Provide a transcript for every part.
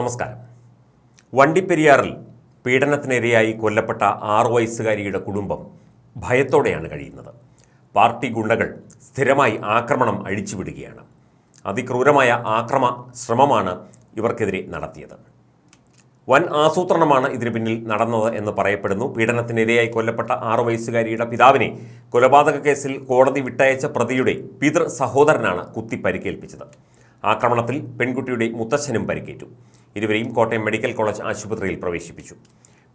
നമസ്കാരം. വണ്ടിപ്പെരിയാറിൽ പീഡനത്തിനിരയായി കൊല്ലപ്പെട്ട ആറു വയസ്സുകാരിയുടെ കുടുംബം ഭയത്തോടെയാണ് കഴിയുന്നത്. പാർട്ടി ഗുണ്ടകൾ സ്ഥിരമായി ആക്രമണം അഴിച്ചുവിടുകയാണ്. അതിക്രൂരമായ ആക്രമ ശ്രമമാണ് ഇവർക്കെതിരെ നടത്തിയത്. വൻ ആസൂത്രണമാണ് ഇതിന് പിന്നിൽ നടന്നത് എന്ന് പറയപ്പെടുന്നു. പീഡനത്തിനിരയായി കൊല്ലപ്പെട്ട ആറു വയസ്സുകാരിയുടെ പിതാവിനെ കൊലപാതക കേസിൽ കോടതി വിട്ടയച്ച പ്രതിയുടെ പിതൃ സഹോദരനാണ് കുത്തി പരിക്കേൽപ്പിച്ചത് ആക്രമണത്തിൽ പെൺകുട്ടിയുടെ മുത്തച്ഛനും പരിക്കേറ്റു. ഇരുവരെയും കോട്ടയം മെഡിക്കൽ കോളേജ് ആശുപത്രിയിൽ പ്രവേശിപ്പിച്ചു.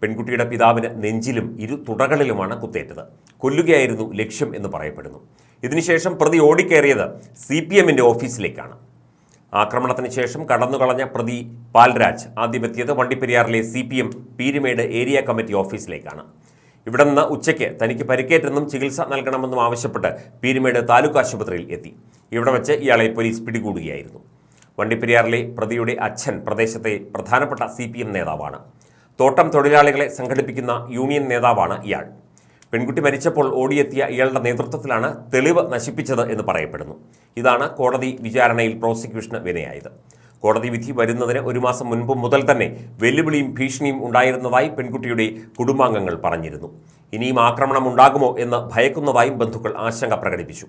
പെൺകുട്ടിയുടെ പിതാവിന് നെഞ്ചിലും ഇരു തുടകളിലുമാണ് കുത്തേറ്റത്. കൊല്ലുകയായിരുന്നു ലക്ഷ്യം എന്ന് പറയപ്പെടുന്നു. ഇതിനുശേഷം പ്രതി ഓടിക്കേറിയത് സി പി എമ്മിന്റെ ഓഫീസിലേക്കാണ്. ആക്രമണത്തിന് ശേഷം കടന്നുകളഞ്ഞ പ്രതി പാൽരാജ് ആദ്യമെത്തിയത് വണ്ടിപ്പെരിയാറിലെ C P M Peermade area committee ഓഫീസിലേക്കാണ്. ഇവിടെ നിന്ന് ഉച്ചയ്ക്ക് തനിക്ക് പരിക്കേറ്റെന്നും ചികിത്സ നൽകണമെന്നും ആവശ്യപ്പെട്ട് പീരുമേട് താലൂക്ക് ആശുപത്രിയിൽ എത്തി. ഇവിടെ വച്ച് ഇയാളെ പോലീസ് പിടികൂടുകയായിരുന്നു. വണ്ടിപ്പെരിയാറിലെ പ്രതിയുടെ അച്ഛൻ പ്രദേശത്തെ പ്രധാനപ്പെട്ട സി പി എം നേതാവാണ്. തോട്ടം തൊഴിലാളികളെ സംഘടിപ്പിക്കുന്ന യൂണിയൻ നേതാവാണ് ഇയാൾ. പെൺകുട്ടി മരിച്ചപ്പോൾ ഓടിയെത്തിയ ഇയാളുടെ നേതൃത്വത്തിലാണ് തെളിവ് നശിപ്പിച്ചത് എന്ന് പറയപ്പെടുന്നു. ഇതാണ് കോടതി വിചാരണയിൽ പ്രോസിക്യൂഷന് വിനയായത് കോടതി വിധി വരുന്നതിന് ഒരു മാസം മുൻപ് മുതൽ തന്നെ വെല്ലുവിളിയും ഭീഷണിയും ഉണ്ടായിരുന്നതായി പെൺകുട്ടിയുടെ കുടുംബാംഗങ്ങൾ പറഞ്ഞിരുന്നു. ഇനിയും ആക്രമണം ഉണ്ടാകുമോ എന്ന് ഭയക്കുന്നതായും ബന്ധുക്കൾ ആശങ്ക പ്രകടിപ്പിച്ചു.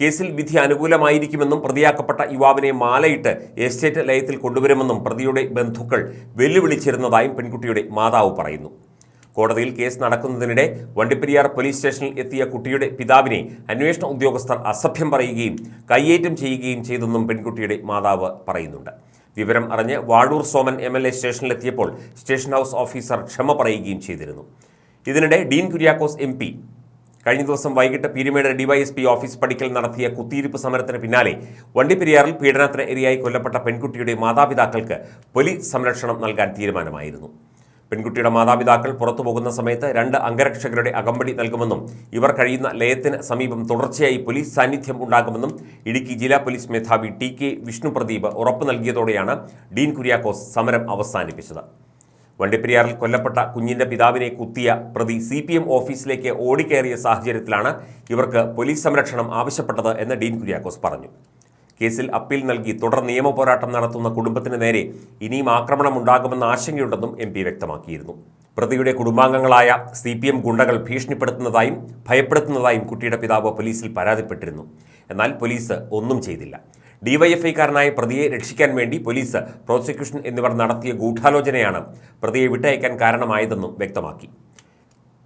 കേസിൽ വിധി അനുകൂലമായിരിക്കുമെന്നും പ്രതിയാക്കപ്പെട്ട യുവാവിനെ മാലയിട്ട് എസ്റ്റേറ്റ് ലയത്തിൽ കൊണ്ടുവരുമെന്നും പ്രതിയുടെ ബന്ധുക്കൾ വെല്ലുവിളിച്ചിരുന്നതായും പെൺകുട്ടിയുടെ മാതാവ് പറയുന്നു. കോടതിയിൽ കേസ് നടക്കുന്നതിനിടെ വണ്ടിപ്പെരിയാർ പോലീസ് സ്റ്റേഷനിൽ എത്തിയ കുട്ടിയുടെ പിതാവിനെ അന്വേഷണ ഉദ്യോഗസ്ഥർ അസഭ്യം പറയുകയും കയ്യേറ്റം ചെയ്യുകയും ചെയ്തെന്നും പെൺകുട്ടിയുടെ മാതാവ് പറയുന്നുണ്ട്. വിവരം അറിഞ്ഞ് Vazhoor Soman M L A സ്റ്റേഷനിലെത്തിയപ്പോൾ station house officer ക്ഷമ പറയുകയും ചെയ്തിരുന്നു. ഇതിനിടെ ഡീൻ കുര്യാക്കോസ് എം കഴിഞ്ഞ ദിവസം വൈകിട്ട് പീരുമേട് ഡിവൈഎസ്പി ഓഫീസ് പടിക്കൽ നടത്തിയ കുത്തിയിരിപ്പ് സമരത്തിന് പിന്നാലെ വണ്ടിപ്പെരിയാറിൽ പീഡനത്തിന് ഇരയായി കൊല്ലപ്പെട്ട പെൺകുട്ടിയുടെ മാതാപിതാക്കൾക്ക് പോലീസ് സംരക്ഷണം നൽകാൻ തീരുമാനമായിരുന്നു. പെൺകുട്ടിയുടെ മാതാപിതാക്കൾ പുറത്തു പോകുന്ന സമയത്ത് രണ്ട് അംഗരക്ഷകരുടെ അകമ്പടി നൽകുമെന്നും ഇവർ കഴിയുന്ന ലയത്തിന് സമീപം തുടർച്ചയായി പോലീസ് സാന്നിധ്യം ഉണ്ടാകുമെന്നും ഇടുക്കി ജില്ലാ പോലീസ് മേധാവി ടി കെ വിഷ്ണുപ്രദീപ് ഉറപ്പു നൽകിയതോടെയാണ് ഡീൻ കുര്യാക്കോസ് സമരം അവസാനിപ്പിച്ചത്. വണ്ടിപ്പെരിയാറിൽ കൊല്ലപ്പെട്ട കുഞ്ഞിന്റെ പിതാവിനെ കുത്തിയ പ്രതി സി പി എം ഓഫീസിലേക്ക് ഓടിക്കേറിയ സാഹചര്യത്തിലാണ് ഇവർക്ക് പോലീസ് സംരക്ഷണം ആവശ്യപ്പെട്ടത് എന്ന് ഡീൻ കുര്യാക്കോസ് പറഞ്ഞു. കേസിൽ അപ്പീൽ നൽകി തുടർ നിയമ പോരാട്ടം നടത്തുന്ന കുടുംബത്തിന് നേരെ ഇനിയും ആക്രമണം ഉണ്ടാകുമെന്ന ആശങ്കയുണ്ടെന്നും എം പി വ്യക്തമാക്കിയിരുന്നു. പ്രതിയുടെ കുടുംബാംഗങ്ങളായ സി പി എം ഗുണ്ടകൾ ഭീഷണിപ്പെടുത്തുന്നതായും ഭയപ്പെടുത്തുന്നതായും കുട്ടിയുടെ പിതാവ് പോലീസിൽ പരാതിപ്പെട്ടിരുന്നു. എന്നാൽ പോലീസ് ഒന്നും ചെയ്തില്ല. ഡിവൈഎഫ്ഐക്കാരനായ പ്രതിയെ രക്ഷിക്കാൻ വേണ്ടി പോലീസ് പ്രോസിക്യൂഷൻ എന്നിവർ നടത്തിയ ഗൂഢാലോചനയാണ് പ്രതിയെ വിട്ടയക്കാൻ കാരണമായതെന്നും വ്യക്തമാക്കി.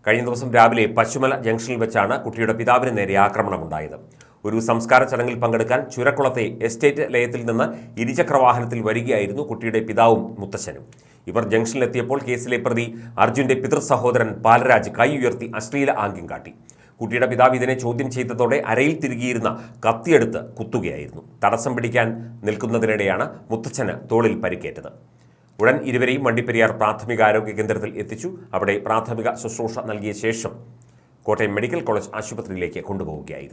കഴിഞ്ഞ ദിവസം രാവിലെ പശുമല ജംഗ്ഷനിൽ വെച്ചാണ് കുട്ടിയുടെ പിതാവിന് നേരെ ആക്രമണമുണ്ടായത്. ഒരു സംസ്കാര ചടങ്ങിൽ പങ്കെടുക്കാൻ ചുരക്കുളത്തെ എസ്റ്റേറ്റ് ലയത്തിൽ നിന്ന് ഇരുചക്ര വാഹനത്തിൽ വരികയായിരുന്നു കുട്ടിയുടെ പിതാവും മുത്തശ്ശനും. ഇവർ ജംഗ്ഷനിലെത്തിയപ്പോൾ കേസിലെ പ്രതി അർജുന്റെ പിതൃ സഹോദരൻ പാലരാജ് കൈ ഉയർത്തി അശ്ലീല ആംഗ്യം കാട്ടി. കുട്ടിയുടെ പിതാവ് ഇതിനെ ചോദ്യം ചെയ്തതോടെ അരയിൽ തിരികിയിരുന്ന കത്തിയെടുത്ത് കുത്തുകയായിരുന്നു. തടസ്സം പിടിക്കാൻ നിൽക്കുന്നതിനിടെയാണ് മുത്തച്ഛന് തോളിൽ പരിക്കേറ്റത്. ഉടൻ ഇരുവരെയും വണ്ടിപ്പെരിയാർ പ്രാഥമിക ആരോഗ്യ കേന്ദ്രത്തിൽ എത്തിച്ചു. അവിടെ പ്രാഥമിക ശുശ്രൂഷ നൽകിയ ശേഷം കോട്ടയം മെഡിക്കൽ കോളേജ് ആശുപത്രിയിലേക്ക് കൊണ്ടുപോവുകയായിരുന്നു.